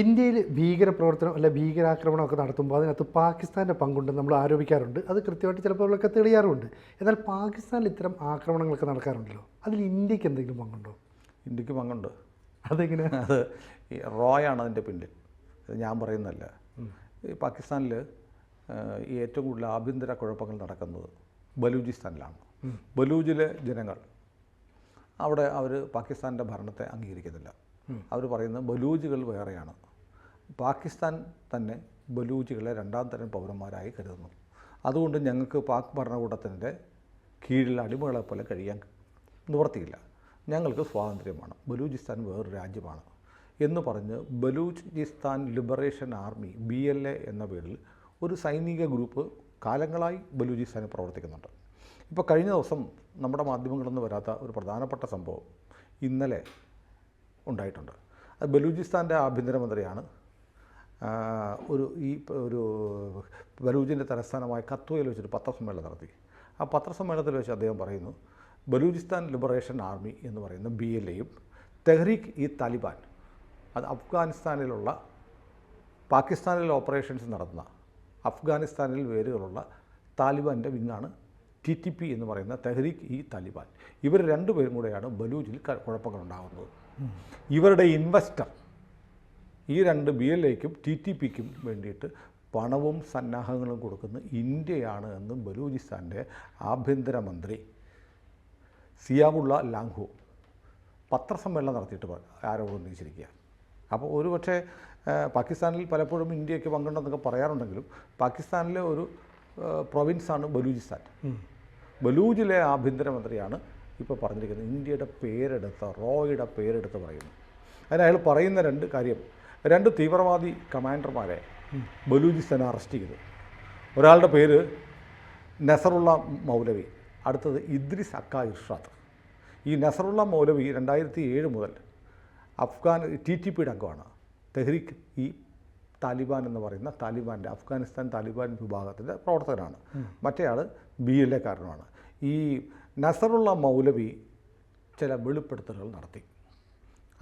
ഇന്ത്യയിൽ ഭീകരപ്രവർത്തനം അല്ലെ ഭീകരാക്രമണമൊക്കെ നടത്തുമ്പോൾ അതിനകത്ത് പാകിസ്ഥാന്റെ പങ്കുണ്ടെന്ന് നമ്മൾ ആരോപിക്കാറുണ്ട്. അത് കൃത്യമായിട്ട് ചിലപ്പോൾ അവരൊക്കെ തെളിയാറുമുണ്ട് എന്നാൽ പാകിസ്ഥാനിൽ ഇത്തരം ആക്രമണങ്ങളൊക്കെ നടക്കാറുണ്ടല്ലോ? അതിൽ ഇന്ത്യയ്ക്ക് എന്തെങ്കിലും പങ്കുണ്ടോ? ഇന്ത്യയ്ക്ക് പങ്കുണ്ട്. അതെങ്ങനെ? അത് ഈ റോയാണ് അതിന്റെ പിന്നിൽ. അത് ഞാൻ പറയുന്നതല്ല. ഈ പാകിസ്ഥാനിൽ ഈ ഏറ്റവും കൂടുതൽ ആഭ്യന്തര കുഴപ്പങ്ങൾ നടക്കുന്നത് ബലൂചിസ്ഥാനിലാണ്. ബലൂജിലെ ജനങ്ങൾ. അവിടെ അവർ പാകിസ്ഥാന്റെ ഭരണത്തെ അംഗീകരിക്കുന്നില്ല. അവർ പറയുന്നത് ബലൂജുകൾ വേറെയാണ്. പാകിസ്ഥാൻ തന്നെ ബലൂജികളെ രണ്ടാം തരം പൗരന്മാരായി കരുതുന്നു. അതുകൊണ്ട് ഞങ്ങൾക്ക് പാക് ഭരണകൂടത്തിന്റെ കീഴിൽ അടിമകളെ പോലെ കഴിയാൻ നിവർത്തിയില്ല. ഞങ്ങൾക്ക് സ്വാതന്ത്ര്യമാണ്. ബലൂചിസ്ഥാൻ വേറൊരു രാജ്യമാണ് എന്ന് പറഞ്ഞ് Balochistan Liberation Army B L A എന്ന പേരിൽ ഒരു സൈനിക ഗ്രൂപ്പ് കാലങ്ങളായി ബലൂചിസ്ഥാനിൽ പ്രവർത്തിക്കുന്നുണ്ട്. ഇപ്പോൾ കഴിഞ്ഞ ദിവസം നമ്മുടെ മാധ്യമങ്ങളൊന്നും വരാത്ത ഒരു പ്രധാനപ്പെട്ട സംഭവം ഇന്നലെ ഉണ്ടായിട്ടുണ്ട്. അത് ബലൂചിസ്ഥാന്റെ ആഭ്യന്തരമന്ത്രിയാണ് ഒരു ഈ ഒരു ബലൂജിന്റെ തലസ്ഥാനമായ കത്തുവയിൽ വെച്ചൊരു പത്രസമ്മേളനം നടത്തി. ആ പത്രസമ്മേളനത്തിൽ വെച്ച് അദ്ദേഹം പറയുന്നു ബലൂചിസ്ഥാൻ ലിബറേഷൻ ആർമി എന്ന് പറയുന്ന ബി എൽ എയും തെഹ്രീഖ് ഇ താലിബാൻ അത് അഫ്ഗാനിസ്ഥാനിലുള്ള പാകിസ്ഥാനിൽ ഓപ്പറേഷൻസ് നടത്തുന്ന അഫ്ഗാനിസ്ഥാനിൽ വേരുകളുള്ള താലിബാന്റെ വിങ്ങാണ് ടി ടി പി എന്ന് പറയുന്ന തെഹ്രീഖ് ഇ താലിബാൻ. ഇവർ രണ്ടുപേരും കൂടെയാണ് ബലൂജിൽ കുഴപ്പങ്ങളുണ്ടാകുന്നത്. ഇവരുടെ ഇൻവെസ്റ്റർ ഈ രണ്ട് ബി എൽ എക്കും ടി ടി പിക്കും വേണ്ടിയിട്ട് പണവും സന്നാഹങ്ങളും കൊടുക്കുന്ന ഇന്ത്യയാണ് എന്ന് ബലൂചിസ്ഥാന്റെ ആഭ്യന്തരമന്ത്രി സിയാമുള്ള ലാംഘു പത്രസമ്മേളനം നടത്തിയിട്ട് ആരോപണം ഉന്നയിച്ചിരിക്കുക അപ്പോൾ ഒരു പക്ഷേ പാകിസ്ഥാനിൽ പലപ്പോഴും ഇന്ത്യയ്ക്ക് പങ്കുണ്ടെന്നൊക്കെ പറയാറുണ്ടെങ്കിലും പാകിസ്ഥാനിലെ ഒരു പ്രൊവിൻസാണ് ബലൂചിസ്ഥാൻ. ബലൂജിലെ ആഭ്യന്തരമന്ത്രിയാണ് ഇപ്പോൾ പറഞ്ഞിരിക്കുന്നത്. ഇന്ത്യയുടെ പേരെടുത്ത് റോയുടെ പേരെടുത്ത് പറയുന്നു. അതിന് അയാൾ പറയുന്ന രണ്ട് കാര്യം രണ്ട് തീവ്രവാദി കമാൻഡർമാരെ ബലൂചിസ്ഥാൻ അറസ്റ്റ് ചെയ്തു. ഒരാളുടെ പേര് നസറുള്ള മൗലവി അടുത്തത് ഇദ്രിസ് അക്ക ഇർഷാദ്. ഈ നസറുള്ള മൗലവി രണ്ടായിരത്തി ഏഴ് മുതൽ അഫ്ഗാൻ ടി ടി പിയുടെ അംഗമാണ്. തെഹ്രീഖ് ഈ താലിബാൻ എന്ന് പറയുന്ന താലിബാന്റെ അഫ്ഗാനിസ്ഥാൻ താലിബാൻ വിഭാഗത്തിന്റെ പ്രവർത്തകനാണ്. മറ്റേയാൾ ബി എൽ എ കാരനുമാണ് ഈ നസറുള്ള മൗലവി ചില വെളിപ്പെടുത്തലുകൾ നടത്തി.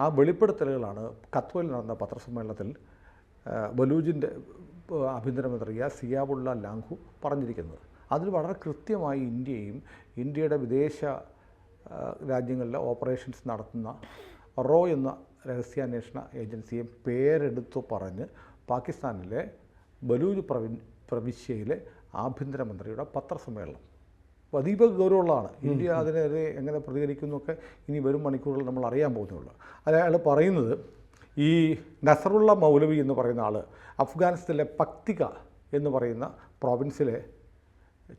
ആ വെളിപ്പെടുത്തലുകളാണ് കത്വയിൽ നടന്ന പത്രസമ്മേളനത്തിൽ ബലൂജിന്റെ ആഭ്യന്തരമന്ത്രിയ സിയാബുള്ള ലാംഘു പറഞ്ഞിരിക്കുന്നത്. അതിൽ വളരെ കൃത്യമായി ഇന്ത്യയും ഇന്ത്യയുടെ വിദേശ രാജ്യങ്ങളിലെ ഓപ്പറേഷൻസ് നടത്തുന്ന റോ എന്ന രഹസ്യാന്വേഷണ ഏജൻസിയെ പേരെടുത്തു പറഞ്ഞ് പാകിസ്ഥാനിലെ ബലൂജ് പ്രവിൻ പ്രവിശ്യയിലെ ആഭ്യന്തരമന്ത്രിയുടെ പത്രസമ്മേളനം. അതീവ ഗൗരവമുള്ളതാണ് ഇന്ത്യ അതിനെതിരെ എങ്ങനെ പ്രതികരിക്കുന്നൊക്കെ ഇനി വരും മണിക്കൂറുകൾ നമ്മൾ അറിയാൻ പോകുന്നുള്ളൂ. അയാൾ പറയുന്നത് ഈ നസറുള്ള മൗലവി എന്ന് പറയുന്ന ആൾ അഫ്ഗാനിസ്ഥാനിലെ പക്തിക എന്ന് പറയുന്ന പ്രോവിൻസിലെ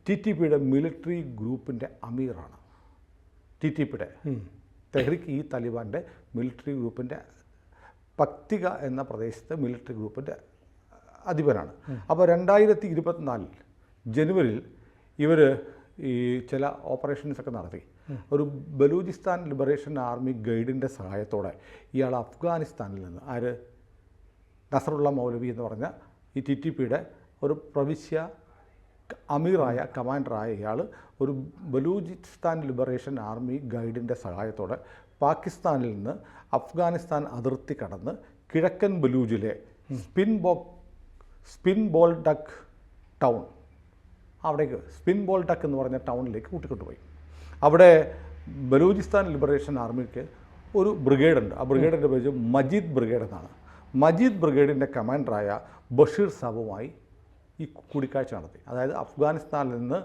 ടി ടി പിയുടെ മിലിറ്ററി ഗ്രൂപ്പിന്റെ അമീറാണ്. ടി ടി പിയുടെ തെഹ്രിക് ഈ താലിബാന്റെ മിലിറ്ററി ഗ്രൂപ്പിന്റെ പക്തിക എന്ന പ്രദേശത്തെ മിലിറ്ററി ഗ്രൂപ്പിന്റെ അധിപനാണ്. അപ്പോൾ രണ്ടായിരത്തി ഇരുപത്തിനാലിൽ ജനുവരിയിൽ ഇവർ ഈ ചില ഓപ്പറേഷൻസ് ഒക്കെ നടത്തി. ഒരു ബലൂചിസ്ഥാൻ ലിബറേഷൻ ആർമി ഗൈഡിന്റെ സഹായത്തോടെ ഇയാൾ അഫ്ഗാനിസ്ഥാനിൽ നിന്ന് ആര്? നസറുള്ള മൗലവി എന്ന് പറഞ്ഞ ഈ ടി ടി പിയുടെ ഒരു പ്രവിശ്യ അമീറായ കമാൻഡറായ ഇയാൾ ഒരു ബലൂചിസ്ഥാൻ ലിബറേഷൻ ആർമി ഗൈഡിന്റെ സഹായത്തോടെ പാകിസ്ഥാനിൽ നിന്ന് അഫ്ഗാനിസ്ഥാൻ അതിർത്തി കടന്ന് കിഴക്കൻ ബലൂജിലെ സ്പിൻ ബോ സ്പിൻ ബോൾ ഡക്ക് ടൗൺ അവിടേക്ക് സ്പിൻ ബോൾ ടക്ക് എന്ന് പറഞ്ഞ ടൗണിലേക്ക് കൂട്ടിക്കൊണ്ടുപോയി. അവിടെ ബലൂചിസ്ഥാൻ ലിബറേഷൻ ആർമിക്ക് ഒരു ബ്രിഗേഡ് ഉണ്ട്. ആ ബ്രിഗേഡിന്റെ പേര് മജീദ് ബ്രിഗേഡ് എന്നാണ്. മജീദ് ബ്രിഗേഡിന്റെ കമാൻഡറായ ബഷീർ സാബുമായി ഈ കൂടിക്കാഴ്ച നടത്തി. അതായത് അഫ്ഗാനിസ്ഥാനിൽ നിന്ന്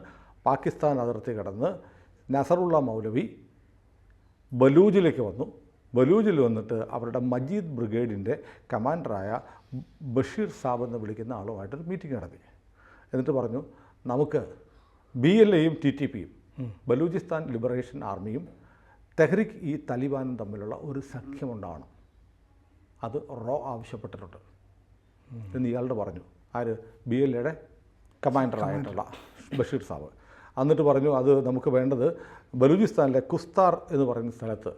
പാകിസ്ഥാൻ അതിർത്തി കടന്ന് നസറുള്ള മൗലവി ബലൂജിലേക്ക് വന്നു. ബലൂജിൽ വന്നിട്ട് അവരുടെ മജീദ് ബ്രിഗേഡിന്റെ കമാൻഡറായ ബഷീർ സാബ് എന്ന് വിളിക്കുന്ന ആളുമായിട്ടൊരു മീറ്റിംഗ് നടത്തി. എന്നിട്ട് പറഞ്ഞു നമുക്ക് ബി എൽ എയും ടി ടി പിയും ബലൂചിസ്ഥാൻ ലിബറേഷൻ ആർമിയും തെഹ്രിക് ഈ തലിബാനും തമ്മിലുള്ള ഒരു സഖ്യമുണ്ടാവണം. അത് റോ ആവശ്യപ്പെട്ടിട്ടുണ്ട്. എന്ന് ഇയാളുടെ പറഞ്ഞു. ആര്? ബി എൽ എയുടെ കമാൻഡറായിട്ടുള്ള ബഷീർ സാബ്. എന്നിട്ട് പറഞ്ഞു അത് നമുക്ക് വേണ്ടത് ബലൂചിസ്ഥാനിലെ കുസ്താർ എന്ന് പറയുന്ന സ്ഥലത്ത്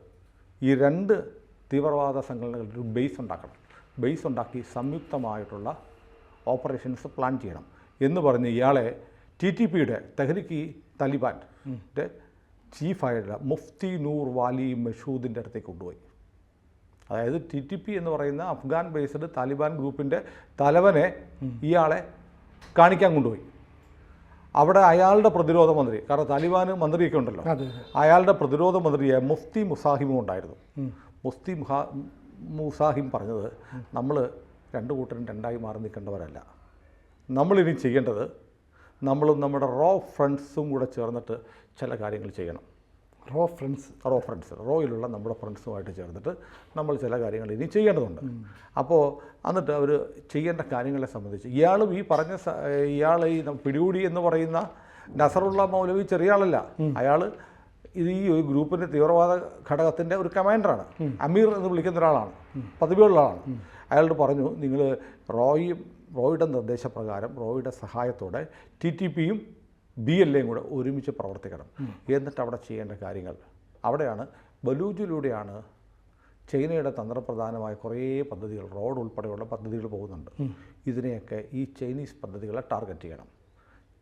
ഈ രണ്ട് തീവ്രവാദ സംഘടനകളുടെ ഒരു ബേസ് ഉണ്ടാക്കണം. ബേസ് ഉണ്ടാക്കി സംയുക്തമായിട്ടുള്ള ഓപ്പറേഷൻസ് പ്ലാൻ ചെയ്യണം. എന്ന് പറഞ്ഞ് ഇയാളെ ടി ടി പിയുടെ തെഹ്രിക്ക് താലിബാന്റെ ചീഫായിട്ടുള്ള മുഫ്തി നൂർ വാലി മഷൂദിന്റെ അടുത്തേക്ക് കൊണ്ടുപോയി. അതായത് ടി ടി പി എന്ന് പറയുന്ന അഫ്ഗാൻ ബേസ്ഡ് താലിബാൻ ഗ്രൂപ്പിന്റെ തലവനെ ഇയാളെ കാണിക്കാൻ കൊണ്ടുപോയി. അവിടെ അയാളുടെ പ്രതിരോധ മന്ത്രി കാരണം താലിബാന് മന്ത്രിയൊക്കെ ഉണ്ടല്ലോ. അയാളുടെ പ്രതിരോധ മന്ത്രിയെ മുഫ്തി മുസാഹിമും ഉണ്ടായിരുന്നു. മുഫ്തി മുഹാ മുസാഹിം പറഞ്ഞത് നമ്മൾ രണ്ട് കൂട്ടരും രണ്ടായി മാറി നിൽക്കേണ്ടവരല്ല. നമ്മളിനി ചെയ്യേണ്ടത് നമ്മളും നമ്മുടെ റോ ഫ്രണ്ട്സും കൂടെ ചേർന്നിട്ട് ചില കാര്യങ്ങൾ ചെയ്യണം. റോ ഫ്രണ്ട്സ് റോ ഫ്രണ്ട്സ് റോയിലുള്ള നമ്മുടെ ഫ്രണ്ട്സുമായിട്ട് ചേർന്നിട്ട് നമ്മൾ ചില കാര്യങ്ങൾ ഇനി ചെയ്യേണ്ടതുണ്ട്. അപ്പോൾ എന്നിട്ട് അവർ ചെയ്യേണ്ട കാര്യങ്ങളെ സംബന്ധിച്ച് ഇയാളും ഈ പറഞ്ഞ ഇയാൾ ഈ പിടികൂടി എന്ന് പറയുന്ന നസറുള്ള മൗലവി ചെറിയ ആളല്ല. അയാൾ ഇത് ഈ ഒരു ഗ്രൂപ്പിന്റെ തീവ്രവാദ ഘടകത്തിന്റെ ഒരു കമാൻഡറാണ്. അമീർ എന്ന് വിളിക്കുന്ന ഒരാളാണ്. പദവിയുള്ള ആളാണ്. അയാളോട് പറഞ്ഞു നിങ്ങൾ റോയും റോയുടെ നിർദ്ദേശപ്രകാരം റോയുടെ സഹായത്തോടെ ടി ടി പിയും ബി എൽ എയും കൂടെ ഒരുമിച്ച് പ്രവർത്തിക്കണം. എന്നിട്ട് അവിടെ ചെയ്യേണ്ട കാര്യങ്ങൾ. അവിടെയാണ് ബലൂജിലൂടെയാണ് ചൈനയുടെ തന്ത്രപ്രധാനമായ കുറേ പദ്ധതികൾ റോഡ് ഉൾപ്പെടെയുള്ള പദ്ധതികൾ പോകുന്നുണ്ട്. ഇതിനെയൊക്കെ ഈ ചൈനീസ് പദ്ധതികളെ ടാർഗറ്റ് ചെയ്യണം.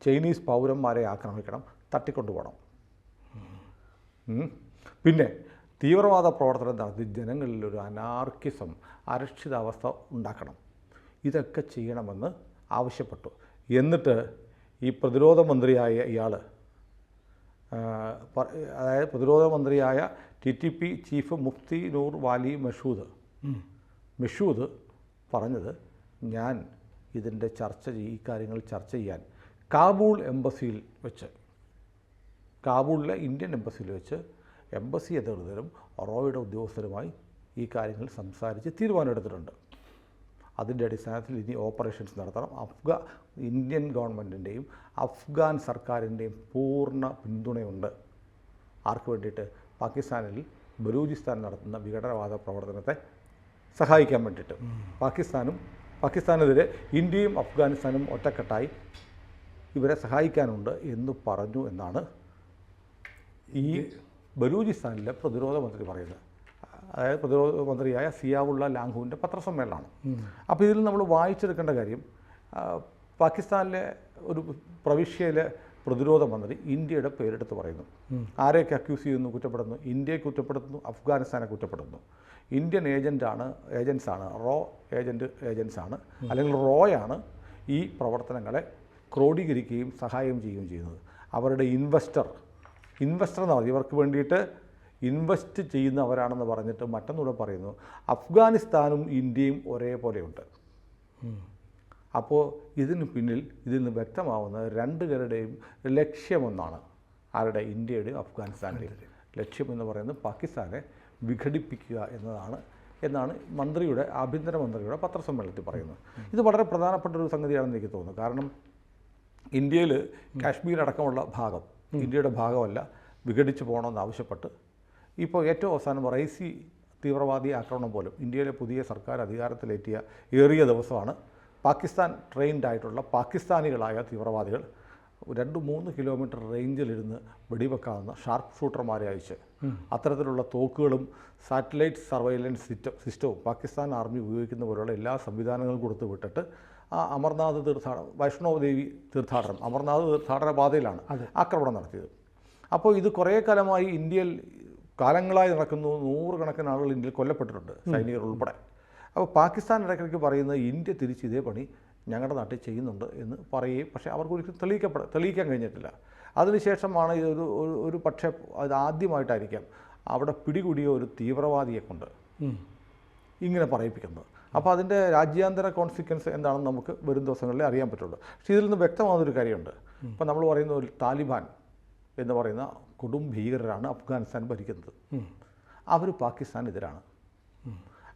ചൈനീസ് പൗരന്മാരെ ആക്രമിക്കണം തട്ടിക്കൊണ്ടുപോകണം. പിന്നെ തീവ്രവാദ പ്രവർത്തനം നടത്തി ജനങ്ങളിൽ ഒരു അനാർക്കിസം അരക്ഷിതാവസ്ഥ ഉണ്ടാക്കണം. ഇതൊക്കെ ചെയ്യണമെന്ന് ആവശ്യപ്പെട്ടു. എന്നിട്ട് ഈ പ്രതിരോധ മന്ത്രിയായ ഇയാൾ അതായത് പ്രതിരോധ മന്ത്രിയായ T T P chief Mufti Noor Wali Mehsud. Mehsud പറഞ്ഞത് ഞാൻ ഇതിന്റെ ചർച്ച ഈ കാര്യങ്ങൾ ചർച്ച ചെയ്യാൻ കാബൂൾ എംബസിയിൽ വെച്ച് കാബൂളിലെ ഇന്ത്യൻ എംബസിയിൽ വെച്ച് എംബസി അധികൃതരും റോയുടെ ഉദ്യോഗസ്ഥരുമായി ഈ കാര്യങ്ങൾ സംസാരിച്ച് തീരുമാനമെടുത്തിട്ടുണ്ട്. അതിന്റെ അടിസ്ഥാനത്തിൽ ഇനി ഓപ്പറേഷൻസ് നടത്തണം. അഫ്ഗാ ഇന്ത്യൻ ഗവൺമെന്റിന്റെയും അഫ്ഗാൻ സർക്കാരിന്റെയും പൂർണ പിന്തുണയുണ്ട്. ആർക്ക് വേണ്ടിയിട്ട്? പാകിസ്ഥാനിൽ ബലൂചിസ്ഥാൻ നടത്തുന്ന വിഘടനവാദ പ്രവർത്തനത്തെ സഹായിക്കാൻ വേണ്ടിയിട്ട്. പാകിസ്ഥാനും പാകിസ്ഥാനെതിരെ ഇന്ത്യയും അഫ്ഗാനിസ്ഥാനും ഒറ്റക്കെട്ടായി ഇവരെ സഹായിക്കാനുണ്ട് എന്ന് പറഞ്ഞു എന്നാണ് ഈ ബലൂചിസ്ഥാനിലെ പ്രതിരോധ മന്ത്രി പറയുന്നത്. അതായത് പ്രതിരോധ മന്ത്രിയായ സിയാവുള്ള ലാംഘുവിന്റെ പത്രസമ്മേളനമാണ്. അപ്പോൾ ഇതിൽ നമ്മൾ വായിച്ചെടുക്കേണ്ട കാര്യം പാകിസ്ഥാനിലെ ഒരു പ്രവിശ്യയിലെ പ്രതിരോധ മന്ത്രി ഇന്ത്യയുടെ പേരെടുത്ത് പറയുന്നു. ആരെയൊക്കെ അക്യൂസ് ചെയ്യുന്നു കുറ്റപ്പെടുന്നു ഇന്ത്യയെ കുറ്റപ്പെടുത്തുന്നു അഫ്ഗാനിസ്ഥാനെ കുറ്റപ്പെടുന്നു ഇന്ത്യൻ ഏജന്റാണ് ഏജൻസാണ് റോ ഏജന്റ് ഏജൻസാണ് അല്ലെങ്കിൽ റോയാണ് ഈ പ്രവർത്തനങ്ങളെ ക്രോഡീകരിക്കുകയും സഹായം ചെയ്യുകയും ചെയ്യുന്നത്. അവരുടെ ഇൻവെസ്റ്റർ ഇൻവെസ്റ്റർ എന്ന് പറഞ്ഞാൽ ഇവർക്ക് വേണ്ടിയിട്ട് ഇൻവെസ്റ്റ് ചെയ്യുന്നവരാണെന്ന് പറഞ്ഞിട്ട് മറ്റൊന്നുകൂടെ പറയുന്നു. അഫ്ഗാനിസ്ഥാനും ഇന്ത്യയും ഒരേപോലെയുണ്ട്. അപ്പോൾ ഇതിന് പിന്നിൽ ഇതിൽ നിന്ന് വ്യക്തമാവുന്ന രണ്ട് പേരുടെയും ലക്ഷ്യമൊന്നാണ് ആരുടെ? ഇന്ത്യയുടെയും അഫ്ഗാനിസ്ഥാന്റെയും ലക്ഷ്യം എന്ന് പറയുന്നത് പാകിസ്ഥാനെ വിഘടിപ്പിക്കുക എന്നതാണ് എന്നാണ് മന്ത്രിയുടെ ആഭ്യന്തരമന്ത്രിയുടെ പത്രസമ്മേളനത്തിൽ പറയുന്നത്. ഇത് വളരെ പ്രധാനപ്പെട്ട ഒരു സംഗതിയാണെന്ന് എനിക്ക് തോന്നുന്നു. കാരണം ഇന്ത്യയിൽ കാശ്മീർ അടക്കമുള്ള ഭാഗം ഇന്ത്യയുടെ ഭാഗമല്ല വിഘടിച്ച് പോകണമെന്ന് ആവശ്യപ്പെട്ട് ഇപ്പോൾ ഏറ്റവും അവസാനം റൈസി തീവ്രവാദി ആക്രമണം പോലും ഇന്ത്യയിലെ പുതിയ സർക്കാർ അധികാരത്തിലേറ്റിയ ഏറിയ ദിവസമാണ്. പാകിസ്ഥാൻ ട്രെയിൻഡ് ആയിട്ടുള്ള പാകിസ്ഥാനികളായ തീവ്രവാദികൾ രണ്ട് മൂന്ന് കിലോമീറ്റർ റേഞ്ചിലിരുന്ന് വെടിവെക്കാവുന്ന ഷാർപ്പ് ഷൂട്ടർമാരെ അയച്ച്. അത്തരത്തിലുള്ള തോക്കുകളും സാറ്റലൈറ്റ് സർവൈലൻസ് സിസ്റ്റം സിസ്റ്റവും പാകിസ്ഥാൻ ആർമി ഉപയോഗിക്കുന്ന പോലുള്ള എല്ലാ സംവിധാനങ്ങളും കൊടുത്ത് വിട്ടിട്ട് ആ അമർനാഥ് തീർത്ഥാടനം വൈഷ്ണവദേവി തീർത്ഥാടനം അമർനാഥ് തീർത്ഥാടന പാതയിലാണ് ആക്രമണം നടത്തിയത്. അപ്പോൾ ഇത് കുറേ കാലമായി ഇന്ത്യയിൽ കാലങ്ങളായി നടക്കുന്നു. നൂറുകണക്കിന് ആളുകൾ ഇന്ത്യയിൽ കൊല്ലപ്പെട്ടിട്ടുണ്ട് സൈനികർ ഉൾപ്പെടെ. അപ്പോൾ പാകിസ്ഥാൻ ഇടയ്ക്കിടയ്ക്ക് പറയുന്നത് ഇന്ത്യ തിരിച്ച് ഇതേ പണി ഞങ്ങളുടെ നാട്ടിൽ ചെയ്യുന്നുണ്ട് എന്ന് പറയുകയും പക്ഷേ അവർക്ക് ഒരിക്കലും തെളിയിക്കപ്പെട തെളിയിക്കാൻ കഴിഞ്ഞിട്ടില്ല. അതിനുശേഷമാണ് ഇതൊരു ഒരു ഒരു പക്ഷേ അത് ആദ്യമായിട്ടായിരിക്കാം അവിടെ പിടികൂടിയ ഒരു തീവ്രവാദിയെ കൊണ്ട് ഇങ്ങനെ പറയിപ്പിക്കുന്നത്. അപ്പോൾ അതിന്റെ രാജ്യാന്തര കോൺസിക്വൻസ് എന്താണെന്ന് നമുക്ക് വരും ദിവസങ്ങളിൽ അറിയാൻ പറ്റുള്ളൂ. പക്ഷേ ഇതിൽ നിന്ന് വ്യക്തമാകുന്നൊരു കാര്യമുണ്ട്. ഇപ്പം നമ്മൾ പറയുന്ന ഒരു താലിബാൻ എന്ന് പറയുന്ന കൊടും ഭീകരരാണ് അഫ്ഗാനിസ്ഥാൻ ഭരിക്കുന്നത്. അവർ പാകിസ്ഥാനെതിരാണ്.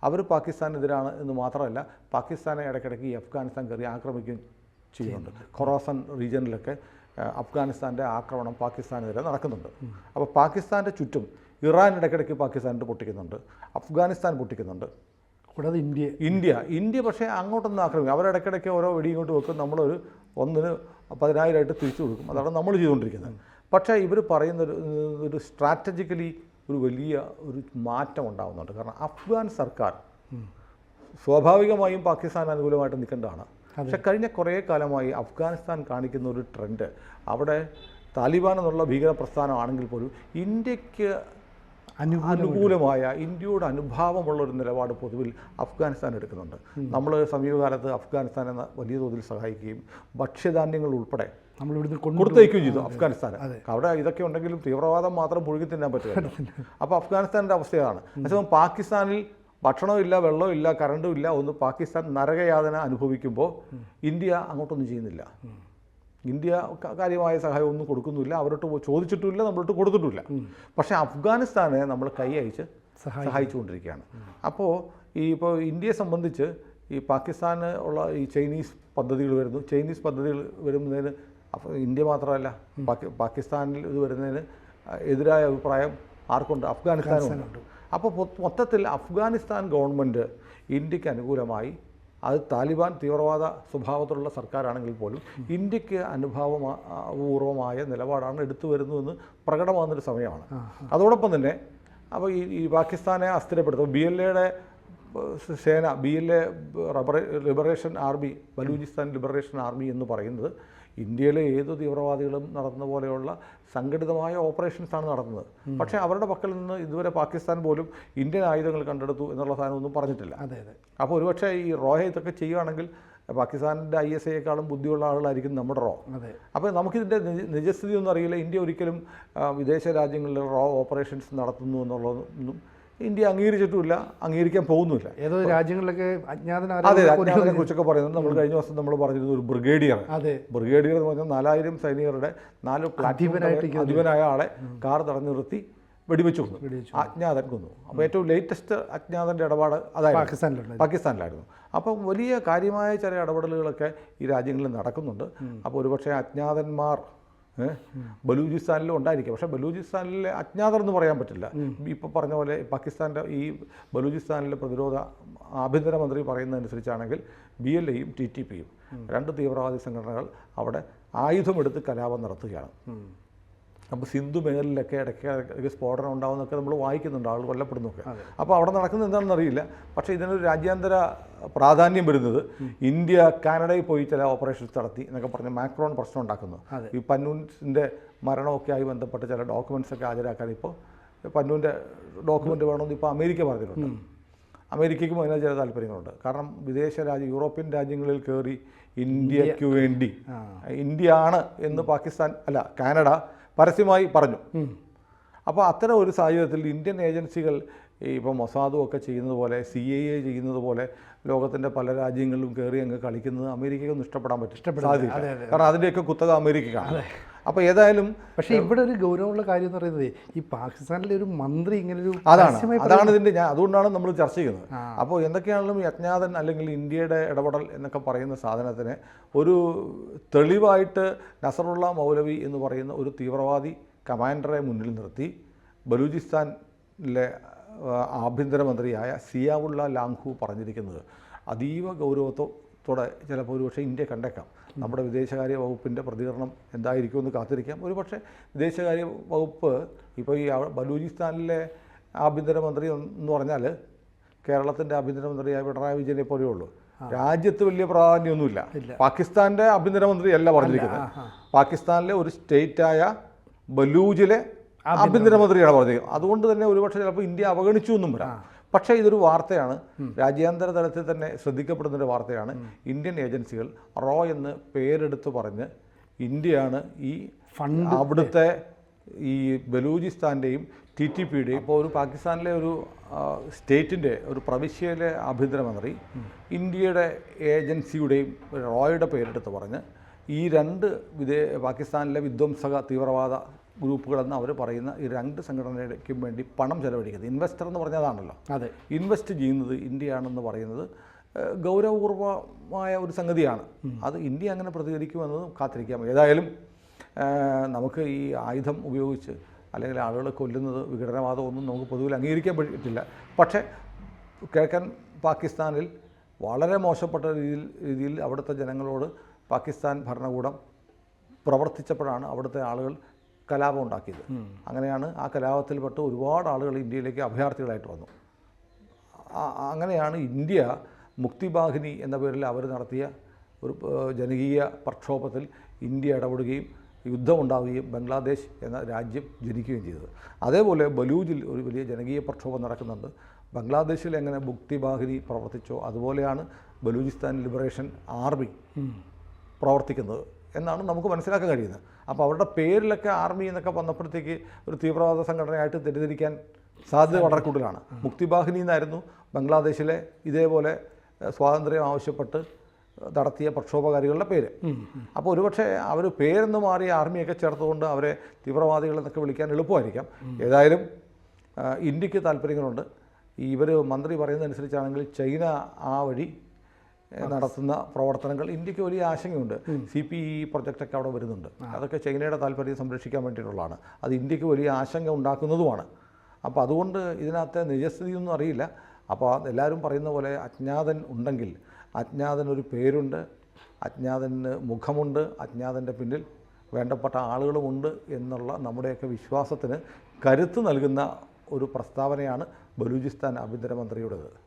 അവർ പാകിസ്ഥാനെതിരാണ് എന്ന് മാത്രമല്ല പാകിസ്ഥാനെ ഇടയ്ക്കിടയ്ക്ക് ഈ അഫ്ഗാനിസ്ഥാൻ കയറി ആക്രമിക്കുകയും ചെയ്യുന്നുണ്ട്. ഖൊറാസൻ റീജിയനിലൊക്കെ അഫ്ഗാനിസ്ഥാന്റെ ആക്രമണം പാകിസ്ഥാനെതിരെ നടക്കുന്നുണ്ട്. അപ്പോൾ പാകിസ്ഥാന്റെ ചുറ്റും ഇറാൻ ഇടയ്ക്കിടയ്ക്ക് പാകിസ്ഥാനിട്ട് പൊട്ടിക്കുന്നുണ്ട് അഫ്ഗാനിസ്ഥാൻ പൊട്ടിക്കുന്നുണ്ട്. കൂടാതെ ഇന്ത്യ. ഇന്ത്യ ഇന്ത്യ പക്ഷേ അങ്ങോട്ടൊന്നും ആക്രമിക്കും അവരിടയ്ക്കിടയ്ക്ക് ഓരോ വെടി ഇങ്ങോട്ട് വെക്കും നമ്മളൊരു ഒന്നിന് പതിനായിരമായിട്ട് തിരിച്ചു കൊടുക്കും. അതാണ് നമ്മൾ ചെയ്തുകൊണ്ടിരിക്കുന്നത്. പക്ഷേ ഇവർ പറയുന്ന ഒരു സ്ട്രാറ്റജിക്കലി ഒരു വലിയ ഒരു മാറ്റം ഉണ്ടാകുന്നുണ്ട് കാരണം അഫ്ഗാൻ സർക്കാർ സ്വാഭാവികമായും പാകിസ്ഥാൻ അനുകൂലമായിട്ട് നിൽക്കേണ്ടതാണ്. പക്ഷെ കഴിഞ്ഞ കുറേ കാലമായി അഫ്ഗാനിസ്ഥാൻ കാണിക്കുന്ന ഒരു ട്രെൻഡ് അവിടെ താലിബാൻ എന്നുള്ള ഭീകര പ്രസ്ഥാനമാണെങ്കിൽ പോലും ഇന്ത്യയ്ക്ക് അനുകൂലമായ ഇന്ത്യയുടെ അനുഭാവമുള്ള ഒരു നിലപാട് പൊതുവിൽ അഫ്ഗാനിസ്ഥാൻ എടുക്കുന്നുണ്ട്. നമ്മൾ സമീപകാലത്ത് അഫ്ഗാനിസ്ഥാൻ എന്ന വലിയ തോതിൽ സഹായിക്കുകയും ഭക്ഷ്യധാന്യങ്ങൾ ഉൾപ്പെടെ നമ്മൾ ഇവിടുന്ന് കൊണ്ടു കൊടുത്തയക്കുകയും ചെയ്തു അഫ്ഗാനിസ്ഥാൻ അവിടെ ഇതൊക്കെ ഉണ്ടെങ്കിലും തീവ്രവാദം മാത്രം പുഴുകി തിന്നാൻ പറ്റില്ല. അപ്പോൾ അഫ്ഗാനിസ്ഥാന്റെ അവസ്ഥയാണ് അതേസമയം പാകിസ്ഥാനിൽ ഭക്ഷണമില്ല വെള്ളമില്ല കറണ്ടും ഇല്ല ഒന്ന് പാകിസ്ഥാൻ നരകയാതന അനുഭവിക്കുമ്പോൾ ഇന്ത്യ അങ്ങോട്ടൊന്നും ചെയ്യുന്നില്ല. ഇന്ത്യ കാര്യമായ സഹായം ഒന്നും കൊടുക്കുന്നില്ല അവരോട്ട് ചോദിച്ചിട്ടുമില്ല നമ്മളോട്ട് കൊടുത്തിട്ടുമില്ല. പക്ഷേ അഫ്ഗാനിസ്ഥാനെ നമ്മൾ കൈ അയച്ച് സഹായിച്ചുകൊണ്ടിരിക്കുകയാണ്. അപ്പോൾ ഈ ഇപ്പോൾ ഇന്ത്യയെ സംബന്ധിച്ച് ഈ പാകിസ്ഥാന് ഉള്ള ഈ ചൈനീസ് പദ്ധതികൾ വരുന്നു. ചൈനീസ് പദ്ധതികൾ വരുന്നതിന് അഫ- ഇന്ത്യ മാത്രമല്ല പാകി പാകിസ്ഥാനിൽ ഇത് വരുന്നതിന് എതിരായ അഭിപ്രായം ആർക്കുണ്ട്? അഫ്ഗാനിസ്ഥാനുണ്ട്. അപ്പോൾ മൊത്തത്തിൽ അഫ്ഗാനിസ്ഥാൻ ഗവൺമെന്റ് ഇന്ത്യയ്ക്ക് അനുകൂലമായി അത് താലിബാൻ തീവ്രവാദ സ്വഭാവത്തിലുള്ള സർക്കാരാണെങ്കിൽ പോലും ഇന്ത്യയ്ക്ക് അനുഭാവപൂർവമായ നിലപാടാണ് എടുത്തു വരുന്നതെന്ന് പ്രകടമാകുന്നൊരു സമയമാണ്. അതോടൊപ്പം തന്നെ അപ്പോൾ ഈ ഈ പാകിസ്ഥാനെ അസ്ഥിരപ്പെടുത്തും. ബി എൽ എയുടെ സേന B L A Liberation Army Balochistan Liberation Army എന്ന് പറയുന്നത് ഇന്ത്യയിലെ ഏത് തീവ്രവാദികളും നടത്തുന്ന പോലെയുള്ള സംഘടിതമായ ഓപ്പറേഷൻസാണ് നടത്തുന്നത്. പക്ഷേ അവരുടെ പക്കൽ നിന്ന് ഇതുവരെ പാകിസ്ഥാൻ പോലും ഇന്ത്യൻ ആയുധങ്ങൾ കണ്ടെടുത്തു എന്നുള്ള സാധനമൊന്നും പറഞ്ഞിട്ടില്ല. അതെ അതെ. അപ്പോൾ ഒരുപക്ഷെ ഈ റോഹ ഇതൊക്കെ ചെയ്യുകയാണെങ്കിൽ പാകിസ്ഥാനിന്റെ ഐ എസ് ഐയെക്കാളും ബുദ്ധിയുള്ള ആളുകളായിരിക്കും നമ്മുടെ റോ. അതെ. അപ്പോൾ നമുക്കിതിന്റെ നിജസ്ഥിതി ഒന്നും അറിയില്ല. ഇന്ത്യ ഒരിക്കലും വിദേശ രാജ്യങ്ങളിൽ റോ ഓപ്പറേഷൻസ് നടത്തുന്നു എന്നുള്ളതൊന്നും ഇന്ത്യ അംഗീകരിച്ചിട്ടുമില്ല അംഗീകരിക്കാൻ പോകുന്നില്ല ഏതോ രാജ്യങ്ങളിലൊക്കെ അതെ അജ്ഞാതനെ കുറിച്ചൊക്കെ പറയുന്നത് നമ്മൾ കഴിഞ്ഞ ദിവസം നമ്മൾ പറഞ്ഞിരുന്ന ഒരു ബ്രിഗേഡിയർ. അതെ. ബ്രിഗേഡിയർ എന്ന് പറഞ്ഞാൽ നാലായിരം സൈനികരുടെ നാല് അധിപനായിട്ട് അധിപനായ ആളെ കാർ തടഞ്ഞു നിർത്തി വെടിവെച്ചു കൊന്നു. അജ്ഞാതൻ കൊന്നു. അപ്പോൾ ഏറ്റവും ലേറ്റസ്റ്റ് അജ്ഞാതന്റെ ഇടപാട് അതായത് പാകിസ്ഥാനിലുണ്ട് പാകിസ്ഥാനിലായിരുന്നു. അപ്പം വലിയ കാര്യമായ ചില ഇടപെടലുകളൊക്കെ ഈ രാജ്യങ്ങളിൽ നടക്കുന്നുണ്ട്. അപ്പോൾ ഒരുപക്ഷെ അജ്ഞാതന്മാർ ബലൂചിസ്ഥാനിലും ഉണ്ടായിരിക്കും. പക്ഷേ ബലൂചിസ്ഥാനിലെ അജ്ഞാതർ എന്ന് പറയാൻ പറ്റില്ല. ഇപ്പോൾ പറഞ്ഞ പോലെ പാകിസ്ഥാന്റെ ഈ ബലൂചിസ്ഥാനിലെ പ്രതിരോധ ആഭ്യന്തരമന്ത്രി പറയുന്നതനുസരിച്ചാണെങ്കിൽ ബി എൽ എയും ടി ടി പിയും രണ്ട് തീവ്രവാദി സംഘടനകൾ അവിടെ ആയുധമെടുത്ത് കലാപം നടത്തുകയാണ്. അപ്പോൾ സിന്ധു മേഖലയിലൊക്കെ ഇടയ്ക്ക് സ്ഫോടനം ഉണ്ടാവുന്നൊക്കെ നമ്മൾ വായിക്കുന്നുണ്ട് ആൾ കൊല്ലപ്പെടുന്നൊക്കെ. അപ്പോൾ അവിടെ നടക്കുന്നത് എന്താണെന്ന് അറിയില്ല. പക്ഷേ ഇതിനൊരു രാജ്യാന്തര പ്രാധാന്യം വരുന്നത് ഇന്ത്യ കാനഡയിൽ പോയി ചില ഓപ്പറേഷൻസ് നടത്തി എന്നൊക്കെ പറഞ്ഞ് മാക്രോൺ പ്രശ്നം ഉണ്ടാക്കുന്നു. ഈ പന്നൂൻസിന്റെ മരണമൊക്കെ ആയി ബന്ധപ്പെട്ട് ചില ഡോക്യുമെന്റ്സ് ഒക്കെ ഹാജരാക്കാൻ ഇപ്പോൾ പന്നൂന്റെ ഡോക്യുമെന്റ് വേണമെന്ന് ഇപ്പോൾ അമേരിക്ക പറഞ്ഞിട്ടുണ്ട്. അമേരിക്കയ്ക്കും അതിന് ചില താല്പര്യങ്ങളുണ്ട്. കാരണം വിദേശ രാജ്യ യൂറോപ്യൻ രാജ്യങ്ങളിൽ കയറി ഇന്ത്യയ്ക്ക് വേണ്ടി. ഇന്ത്യ ആണ് എന്ന് പാകിസ്ഥാൻ അല്ല കാനഡ പരസ്യമായി പറഞ്ഞു. അപ്പോൾ അത്തരം ഒരു സാഹചര്യത്തിൽ ഇന്ത്യൻ ഏജൻസികൾ ഈ ഇപ്പോൾ മൊസാദും ഒക്കെ ചെയ്യുന്നത് പോലെ സി ഐ എ ചെയ്യുന്നത് പോലെ ലോകത്തിന്റെ പല രാജ്യങ്ങളിലും കയറി അങ്ങ് കളിക്കുന്നത് അമേരിക്കയ്ക്കൊന്നും ഇഷ്ടപ്പെടാൻ പറ്റും അതെ. കാരണം അതിന്റെയൊക്കെ കുത്തക അമേരിക്കക്കാണ്. അപ്പോൾ ഏതായാലും പക്ഷേ ഇവിടെ ഒരു ഗൗരവമുള്ള കാര്യം എന്ന് പറയുന്നത് ഈ പാകിസ്ഥാനിലെ ഒരു മന്ത്രി ഇങ്ങനെ ഒരു അതാണ് അതാണ് ഇതിന്റെ ഞാൻ അതുകൊണ്ടാണ് നമ്മൾ ചർച്ച ചെയ്യുന്നത്. അപ്പോൾ എന്തൊക്കെയാണെങ്കിലും ഈ അജ്ഞാതൻ അല്ലെങ്കിൽ ഇന്ത്യയുടെ ഇടപെടൽ എന്നൊക്കെ പറയുന്ന സാധനത്തിന് ഒരു തെളിവായിട്ട് നസറുള്ള മൗലവി എന്ന് പറയുന്ന ഒരു തീവ്രവാദി കമാൻഡറെ മുന്നിൽ നിർത്തി ബലൂചിസ്ഥാനിലെ ആഭ്യന്തരമന്ത്രിയായ സിയാവുള്ള ലാംഖു പറഞ്ഞിരിക്കുന്നത് അതീവ ഗൗരവത്തോടെ ചിലപ്പോൾ ഒരുപക്ഷെ ഇന്ത്യ കണ്ടേക്കാം. നമ്മുടെ വിദേശകാര്യ വകുപ്പിന്റെ പ്രതികരണം എന്തായിരിക്കും എന്ന് കാത്തിരിക്കാം. ഒരുപക്ഷെ വിദേശകാര്യ വകുപ്പ് ഇപ്പോൾ ഈ ബലൂചിസ്ഥാനിലെ ആഭ്യന്തരമന്ത്രി എന്ന് പറഞ്ഞാൽ കേരളത്തിന്റെ ആഭ്യന്തരമന്ത്രിയായ പിണറായി വിജയനെ പോലെയുള്ളൂ. രാജ്യത്ത് വലിയ പ്രാധാന്യമൊന്നുമില്ല. പാകിസ്ഥാന്റെ ആഭ്യന്തരമന്ത്രിയല്ല പറഞ്ഞിരിക്കുന്നത്. പാകിസ്ഥാനിലെ ഒരു സ്റ്റേറ്റായ ബലൂജിലെ ആഭ്യന്തരമന്ത്രിയാണ് പറഞ്ഞത്. അതുകൊണ്ട് തന്നെ ഒരുപക്ഷെ ചിലപ്പോൾ ഇന്ത്യ അവഗണിച്ചു എന്നും വരാം. പക്ഷേ ഇതൊരു വാർത്തയാണ്. രാജ്യാന്തര തലത്തിൽ തന്നെ ശ്രദ്ധിക്കപ്പെടുന്നൊരു വാർത്തയാണ്. ഇന്ത്യൻ ഏജൻസികൾ റോ എന്ന് പേരെടുത്ത് പറഞ്ഞ് ഇന്ത്യയാണ് ഈ ഫണ്ട് അവിടുത്തെ ഈ ബലൂചിസ്ഥാന്റെയും ടി ടി പിയുടെയും ഇപ്പോൾ ഒരു പാകിസ്ഥാനിലെ ഒരു സ്റ്റേറ്റിന്റെ ഒരു പ്രവിശ്യയിലെ ആഭ്യന്തരമന്ത്രി ഇന്ത്യയുടെ ഏജൻസിയുടെയും റോയുടെ പേരെടുത്ത് പറഞ്ഞ് ഈ രണ്ട് വിദേ പാകിസ്ഥാനിലെ വിധ്വംസക തീവ്രവാദ ഗ്രൂപ്പുകളെന്ന് അവർ പറയുന്ന ഈ രണ്ട് സംഘടനയ്ക്കും വേണ്ടി പണം ചെലവഴിക്കുന്നത്. ഇൻവെസ്റ്റർ എന്ന് പറഞ്ഞതാണല്ലോ അതെ. ഇൻവെസ്റ്റ് ചെയ്യുന്നത് ഇന്ത്യയാണെന്ന് പറയുന്നത് ഗൗരവപൂർവമായ ഒരു സംഗതിയാണ്. അത് ഇന്ത്യ അങ്ങനെ പ്രതികരിക്കുമെന്നത് കാത്തിരിക്കാം. ഏതായാലും നമുക്ക് ഈ ആയുധം ഉപയോഗിച്ച് അല്ലെങ്കിൽ ആളുകളെ കൊല്ലുന്നത് വിഘടനവാദമൊന്നും നമുക്ക് പൊതുവിൽ അംഗീകരിക്കാൻ പറ്റില്ല പക്ഷേ കിഴക്കൻ പാകിസ്ഥാനിൽ വളരെ മോശപ്പെട്ട രീതിയിൽ രീതിയിൽ അവിടുത്തെ ജനങ്ങളോട് പാകിസ്ഥാൻ ഭരണകൂടം പ്രവർത്തിച്ചപ്പോഴാണ് അവിടുത്തെ ആളുകൾ കലാപം ഉണ്ടാക്കിയത്. അങ്ങനെയാണ് ആ കലാപത്തിൽപ്പെട്ട് ഒരുപാട് ആളുകൾ ഇന്ത്യയിലേക്ക് അഭയാർത്ഥികളായിട്ട് വന്നു. അങ്ങനെയാണ് ഇന്ത്യ മുക്തിബാഹിനി എന്ന പേരിൽ അവർ നടത്തിയ ഒരു ജനകീയ പ്രക്ഷോഭത്തിൽ ഇന്ത്യ ഇടപെടുകയും യുദ്ധമുണ്ടാവുകയും ബംഗ്ലാദേശ് എന്ന രാജ്യം ജനിക്കുകയും ചെയ്തത്. അതേപോലെ ബലൂജിൽ ഒരു വലിയ ജനകീയ പ്രക്ഷോഭം നടക്കുന്നുണ്ട്. ബംഗ്ലാദേശിൽ എങ്ങനെ മുക്തിബാഹിനി പ്രവർത്തിച്ചോ അതുപോലെയാണ് ബലൂചിസ്ഥാൻ ലിബറേഷൻ ആർമി പ്രവർത്തിക്കുന്നത്. എന്നാണ് നമുക്ക് മനസ്സിലാക്കാൻ കഴിയുന്നത്. അപ്പോൾ അവരുടെ പേരിലൊക്കെ ആർമി എന്നൊക്കെ വന്നപ്പോഴത്തേക്ക് ഒരു തീവ്രവാദ സംഘടനയായിട്ട് തെറ്റിദ്ധരിക്കാൻ സാധ്യത വളരെ കൂടുതലാണ്. മുക്തിബാഹിനി എന്നായിരുന്നു ബംഗ്ലാദേശിലെ ഇതേപോലെ സ്വാതന്ത്ര്യം ആവശ്യപ്പെട്ട് നടത്തിയ പ്രക്ഷോഭകാരികളുടെ പേര്. അപ്പോൾ ഒരുപക്ഷെ അവർ പേരെന്ന് മാറി ആർമിയൊക്കെ ചേർത്തുകൊണ്ട് അവരെ തീവ്രവാദികൾ എന്നൊക്കെ വിളിക്കാൻ എളുപ്പമായിരിക്കാം. ഏതായാലും ഇന്ത്യയ്ക്ക് താല്പര്യങ്ങളുണ്ട്. ഇവർ മന്ത്രി പറയുന്നതനുസരിച്ചാണെങ്കിൽ ചൈന ആ വഴി നടത്തുന്ന പ്രവർത്തനങ്ങൾ. ഇന്ത്യയ്ക്ക് വലിയ ആശങ്കയുണ്ട്. സി പി ഇ പ്രൊജക്റ്റൊക്കെ അവിടെ വരുന്നുണ്ട്. അതൊക്കെ ചൈനയുടെ താല്പര്യം സംരക്ഷിക്കാൻ വേണ്ടിയിട്ടുള്ളതാണ്. അത് ഇന്ത്യയ്ക്ക് വലിയ ആശങ്ക ഉണ്ടാക്കുന്നതുമാണ്. അപ്പോൾ അതുകൊണ്ട് ഇതിനകത്തെ നിജസ്ഥിതിയൊന്നും അറിയില്ല. അപ്പോൾ എല്ലാവരും പറയുന്ന പോലെ അജ്ഞാതൻ ഉണ്ടെങ്കിൽ അജ്ഞാതൻ ഒരു പേരുണ്ട് അജ്ഞാതന് മുഖമുണ്ട് അജ്ഞാതന്റെ പിന്നിൽ വേണ്ടപ്പെട്ട ആളുകളുമുണ്ട് എന്നുള്ള നമ്മുടെയൊക്കെ വിശ്വാസത്തിന് കരുത്ത് നൽകുന്ന ഒരു പ്രസ്താവനയാണ് ബലൂചിസ്ഥാൻ ആഭ്യന്തരമന്ത്രിയുടേത്.